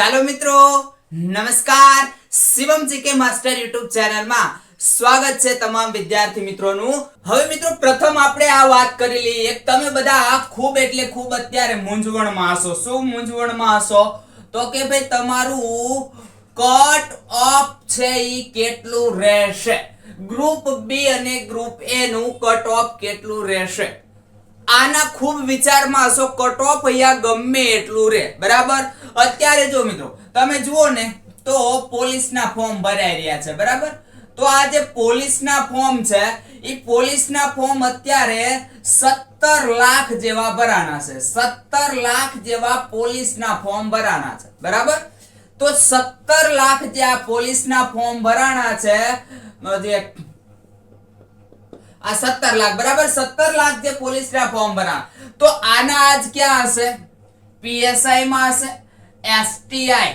ચાલો મિત્રો, નમસ્કાર. શિવમ જીકે માસ્ટર યુટ્યુબ ચેનલમાં સ્વાગત છે તમામ વિદ્યાર્થી મિત્રોનું. હવે મિત્રો, પ્રથમ આપણે આ વાત કરી લઈએ. તમે બધા ખૂબ એટલે ખૂબ અત્યારે મૂંઝવણમાં હશો. શું મૂંઝવણમાં હશો? તો કે ભાઈ, તમારું કટ ઓફ છે એ કેટલું રહેશે? ગ્રુપ બી અને ગ્રુપ એ નું કટ ઓફ કેટલું રહેશે? આના ખૂબ વિચારમાં હશો કટ ઓફ અહીંયા ગમે એટલું રે. બરાબર? અત્યારે જો મિત્રો, તમે જુઓ ને, તો પોલીસના ફોર્મ ભરાઈ રહ્યા છે, બરાબર? તો આ જે પોલીસના ફોર્મ છે એ પોલીસના ફોર્મ અત્યારે સત્તર લાખ જેવા ભરાના છે. સત્તર લાખ જેવા પોલીસના ફોર્મ ભરાના છે, બરાબર? તો સત્તર લાખ જે આ પોલીસના ફોર્મ ભરાણા છે, જે આ સત્તર લાખ, બરાબર? સત્તર લાખ જે પોલીસના ફોર્મ ભરા તો આના આજ ક્યાં હશે? પીએસઆઈ માં હશે? એસટીઆઈ.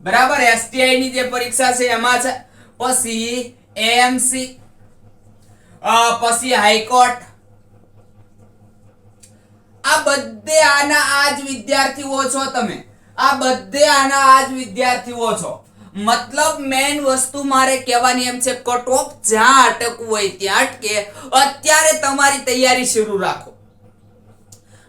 બરાબર? એસટીઆઈ ની જે પરીક્ષા છે એમાં છે. પછી એએમસી પછી હાઈકોર્ટ. આ બધે આના આજ વિદ્યાર્થીઓ છો તમે. આ બધે આના આજ વિદ્યાર્થીઓ છો. મતલબ મેન વસ્તુ મારે કહેવાની એમ છે કટ ઓફ જ્યાં અટકવું હોય ત્યાં અટકે. અત્યારે તમારી તૈયારી શરૂ રાખો.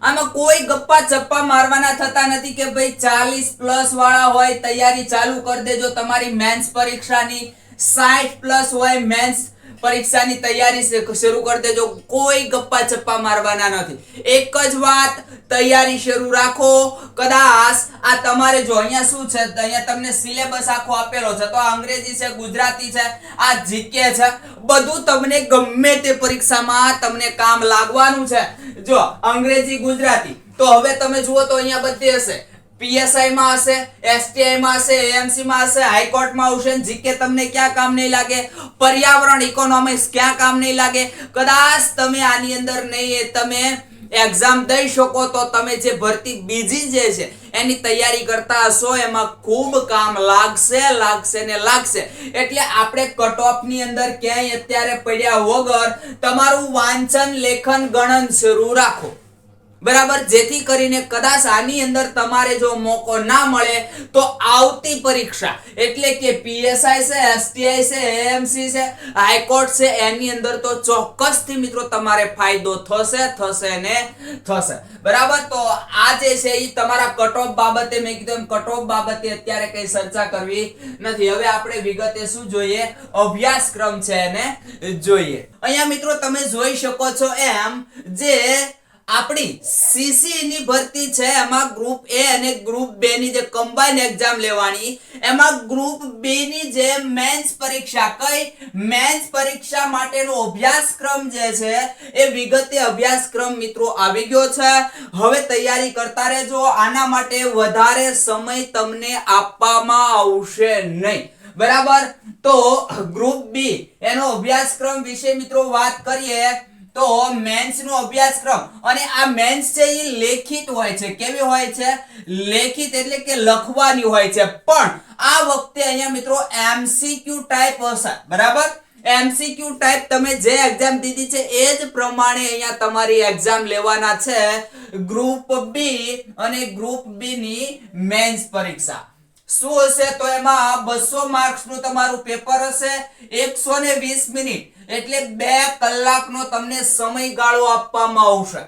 આમાં કોઈ ગપ્પા ચપ્પા મારવાના થતા નથી કે ભાઈ ચાલીસ પ્લસ વાળા હોય, તૈયારી ચાલુ કરી દેજો. તમારી મેન્સ પરીક્ષાની સાઠ પ્લસ હોય મેન્સ પરીક્ષાની તૈયારી શરૂ કરી દેજો. કોઈ ગપ્પા ચપ્પા મારવાના નથી. એક જ વાત, તૈયારી શરૂ રાખો. કદાચ આ તમારે જો અહીંયા શું છે? અહીંયા તમને સિલેબસ આખો આપેલો છે. તો અંગ્રેજી છે, ગુજરાતી છે, આ જીકે છે. બધું તમને ગમે તે પરીક્ષામાં તમને કામ લાગવાનું છે. જો અંગ્રેજી, ગુજરાતી, તો હવે તમે જુઓ તો અહીંયા બધી હશે. પીએસઆઈ માં હશે એસટીઆઈ માં હશે એએમસી માં હશે હાઈકોર્ટમાં આવશે જીકે તમને ક્યાં કામ નહીં લાગે? પર્યાવરણ ઇકોનોમિક્સ ક્યાં કામ નહીં લાગે? કદાચ તમે આની અંદર નહીં તમે એક્ઝામ દઈ શકો તો તમે જે ભરતી બીજી જે છે, એની તૈયારી કરતા હશો, એમાં ખૂબ કામ લાગશે લાગશે ને લાગશે. એટલે આપણે કટની અંદર ક્યાંય અત્યારે પડ્યા વગર તમારું વાંચન, લેખન, ગણન શરૂ રાખો. બરાબર? જેથી કરીને કદાચ આની અંદર તમારે જો મોકો ના મળે, તો આવતી પરીક્ષા, એટલે કે પીએસઆઈ છે એસટીઆઈ છે એએમસી છે, હાઈકોર્ટ છે, એની અંદર તો ચોક્કસથી મિત્રો તમારે ફાયદો થશે થશે ને થશે. બરાબર? તો આ જે છે એ તમારા કટ ઓફ બાબતે મેં કીધું એમ કટ ઓફ બાબતે અત્યારે કઈ ચર્ચા કરવી નથી. હવે આપણે વિગતે શું જોઈએ? અભ્યાસક્રમ છે એને જોઈએ. અહીંયા મિત્રો તમે જોઈ શકો છો એમ, જે આપણી સીસી ની ભરતી છે, એમાં ગ્રુપ એ અને ગ્રુપ બે ની જે કમ્બાઈન એક્ઝામ લેવાની, એમાં ગ્રુપ બે ની જે મેન્સ પરીક્ષા કઈ મેન્સ પરીક્ષા માટેનો અભ્યાસક્રમ જે છે, એ વિગતે અભ્યાસક્રમ મિત્રો આવી ગયો છે. હવે તૈયારી કરતા રહેજો, આના માટે વધારે સમય તમને આપવામાં આવશે નહીં. બરાબર? તો ગ્રુપ બી એનો અભ્યાસક્રમ વિશે મિત્રો વાત કરીએ. તો મેન્સ નો અભ્યાસક્રમ અને આ મેન્સ છે એ લેખિત હોય છે. કેવી હોય છે? લેખિત એટલે કે લખવાની હોય છે. પણ આ વખતે અહીંયા મિત્રો એમસીક્યુ ટાઈપ હશે. બરાબર? એમસીક્યુ ટાઈપ તમે જે એક્ઝામ દીધી છે એ જ પ્રમાણે અહીંયા તમારી એક્ઝામ લેવાના છે. ગ્રુપ બી અને ગ્રુપ બી ની મેન્સ પરીક્ષા. શું હશે તો એમાં બસો માર્ક્સનું તમારું પેપર હશે. એકસો ને વીસ મિનિટ. એટલે બે કલાકનો તમને સમયગાળો આપવામાં આવશે.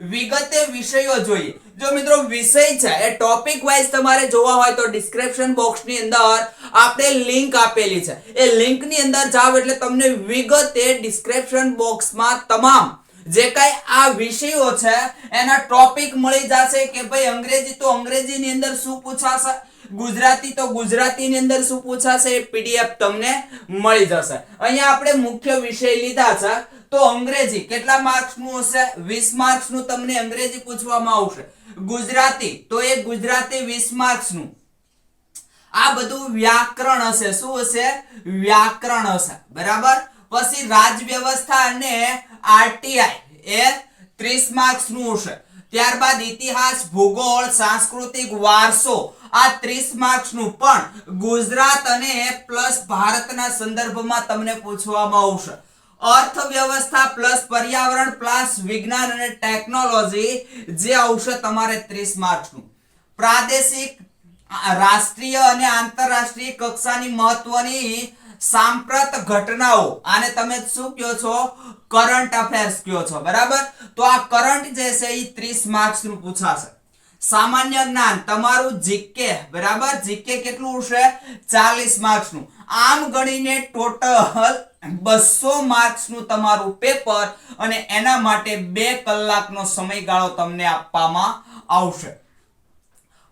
વિગતે વિષયો જોઈએ. જો મિત્રો વિષય છે, એ ટોપિક વાઇઝ તમારે જોવા હોય તો ડિસ્ક્રિપ્શન બોક્સની અંદર આપણે લિંક આપેલી છે. એ લિંકની અંદર જાવ એટલે તમને વિગતે ડિસ્ક્રિપ્શન બોક્સમાં તમામ જે કઈ આ વિષયો છે, એના ટોપિક મળી જશે કે ભાઈ અંગ્રેજી તો અંગ્રેજીની અંદર શું પૂછાશે? ગુજરાતી તો ગુજરાતીની અંદર શું પૂછાશે? પીડીએફ તમને મળી જશે. અહીંયા આપણે મુખ્ય વિષય લીધા છે. તો અંગ્રેજી કેટલા માર્ક્સનું હશે? વીસ માર્ક્સનું તમને અંગ્રેજી પૂછવામાં આવશે. ગુજરાતી તો એ ગુજરાતી વીસ માર્ક્સનું આ બધું વ્યાકરણ હશે. શું હશે? વ્યાકરણ હશે. બરાબર? પછી રાજ વ્યવસ્થા અને આરટીઆઈ એ 30 માર્ક્સનું હશે. ત્યારબાદ ઇતિહાસ, ભૂગોળ, સાંસ્કૃતિક વારસો, આ 30 માર્ક્સનું પણ ગુજરાત અને પ્લસ ભારતના સંદર્ભમાં તમને પૂછવામાં આવશે. અર્થવ્યવસ્થા પ્લસ પર્યાવરણ પ્લસ વિજ્ઞાન અને ટેકનોલોજી, જે આવશે તમારે 30 માર્ક્સનું પ્રાદેશિક, રાષ્ટ્રીય અને આંતરરાષ્ટ્રીય કક્ષાની મહત્વની સાંપ્રત ઘટનાઓ. આને તમે શું કહો છો? કરંટ અફેર્સ કહો છો. બરાબર? તો આ કરંટ જે છે એ 30 માર્ક્સનું પૂછાશે સામાન્ય જ્ઞાન તમારું જીકે. બરાબર? જીકે કેટલું હશે 40 માર્ક્સનું આમ ગણીને ટોટલ બસો માર્ક્સનું તમારું પેપર અને એના માટે બે કલાકનો સમયગાળો તમને આપવામાં આવશે.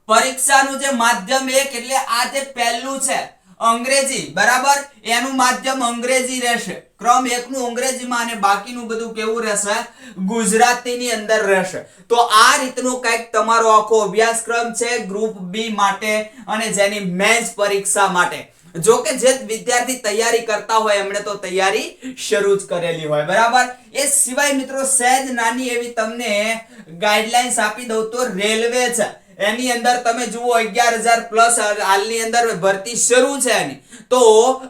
પરીક્ષાનું જે માધ્યમ એક, એટલે આ જે પહેલું છે અંગ્રેજી, બરાબર? એનું માધ્યમ અંગ્રેજી રહેશે. ક્રમ એકનું અંગ્રેજીમાં અને બાકીનું બધું કેવું રહેશે? ગુજરાતીની અંદર રહેશે. તો આ રીતનો કંઈક તમારો આખો અભ્યાસક્રમ છે ગ્રુપ બી માટે અને જેની મેન્સ પરીક્ષા માટે. જો કે જે વિદ્યાર્થી તૈયારી કરતા હોય, એમણે તો તૈયારી શરૂ જ કરેલી હોય, બરાબર? એ સિવાય મિત્રો સહેજ નાની એવી તમને ગાઈડલાઇન્સ આપી દઉં તો રેલવે છે. એની અંદર તમે જુઓ અગિયાર હજાર પ્લસ હાલની અંદર ભરતી શરૂ છે એની. તો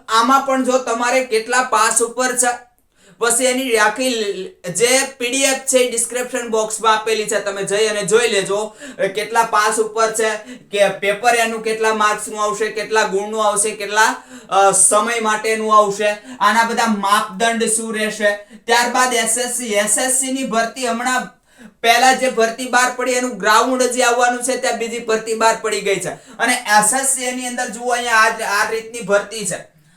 આમાં પણ જો તમારે કેટલા પાસ ઉપર છે, પછી એની આખી જે પીડીએફ છે ડિસ્ક્રિપ્શન બોક્સમાં આપેલી છે, તમે જઈ અને જોઈ લેજો કેટલા પાસ ઉપર છે, કે પેપર એનું કેટલા માર્ક્સનું આવશે, કેટલા ગુણનું આવશે, કેટલા સમય માટેનું આવશે, આના બધા માપદંડ શું રહેશે. ત્યારબાદ એસએસસી એસએસસી ની ભરતી હમણાં પહેલા જે ભરતી બહાર પડી એનું ગ્રાઉન્ડ જે આવવાનું છે, ત્યાં બીજી ભરતી બહાર પડી ગઈ છે. અને એસએસસી એની અંદર જુઓ, અહીંયા આ રીતની ભરતી છે.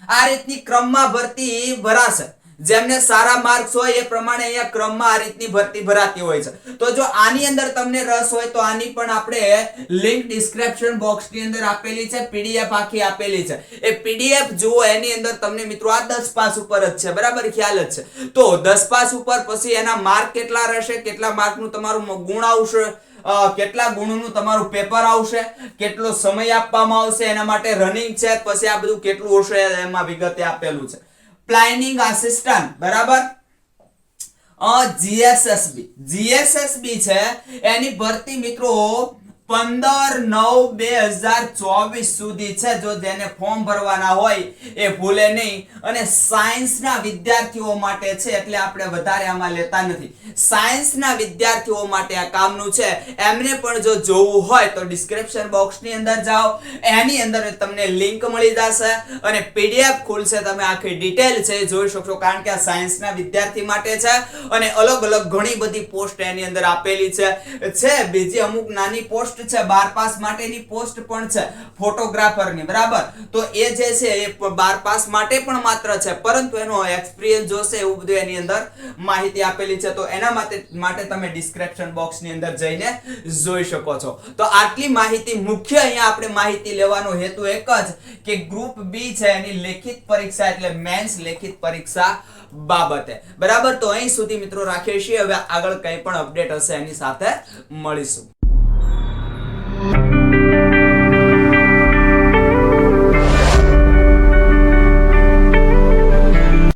આ રીતની ક્રમમાં ભરતી ભરાશે. જેમને સારા માર્ક્સ હોય એ પ્રમાણે અહીંયા ક્રમમાં આ રીતની ભરતી ભરાતી હોય છે. તો જો આની અંદર તમને રસ હોય તો આની પણ આપણે લિંક ડિસ્ક્રિપ્શન બોક્સની અંદર આપેલી છે પીડીએફ આખી આપેલી છે. એ પીડીએફ જુઓ, એની અંદર તમને મિત્રો આ 10 પાસ ઉપર જ છે, બરાબર? ખ્યાલ જ છે. તો 10 પાસ ઉપર પછી એના માર્ક કેટલા રહેશે, કેટલા માર્કનું તમારું ગુણ આવશે કેટલા ગુણનું તમારું પેપર આવશે, કેટલો સમય આપવામાં આવશે, એના માટે રનિંગ છે, પછી આ બધું કેટલું હશે, એમાં વિગતે આપેલું છે. પ્લાનિંગ આસિસ્ટન્ટ બરાબર? જીએસએસબી જીએસએસબી છે. એની ભરતી મિત્રો પંદર નવ બે હજાર ચોવીસ સુધી છે. જો જેને ફોર્મ ભરવાના હોય એ ભૂલે નહીં. અને સાયન્સના વિદ્યાર્થીઓ માટે છે એટલે આપણે વધારે આમાં લેતા નથી. સાયન્સના વિદ્યાર્થીઓ માટે આ કામનું છે. એમને પણ જો જોવું હોય તો ડિસ્ક્રિપ્શન બોક્સની અંદર જાઓ. એની અંદર તમને લિંક મળી જશે અને પીડીએફ ખુલશે. તમે આખી ડિટેલ છે જોઈ શકશો કારણ કે આ સાયન્સના વિદ્યાર્થી માટે છે અને અલગ અલગ ઘણી બધી પોસ્ટ એની અંદર આપેલી છે. છે, બીજી અમુક નાની પોસ્ટ છે બાર પાસ માટેની પોસ્ટ પણ છે, ફોટોગ્રાફરની, બરાબર? તો એ જે છે, એ બાર પાસ માટે પણ માત્ર છે, પરંતુ એનો એક્સપિરિયન્સ જોશે એવું બધું એની અંદર માહિતી આપેલી છે. તો એના માટે માટે તમે ડિસ્ક્રિપ્શન બોક્સની અંદર જઈને જોઈ શકો છો. તો આટલી માહિતી મુખ્ય અહીંયા આપણે માહિતી લેવાનો હેતુ એક જ કે ગ્રુપ બી છે, એની લેખિત પરીક્ષા એટલે મેન્સ લેખિત પરીક્ષા બાબતે. બરાબર? તો અહીં સુધી મિત્રો રાખીએ છીએ. હવે આગળ કંઈ પણ અપડેટ હશે એની સાથે મળીશું.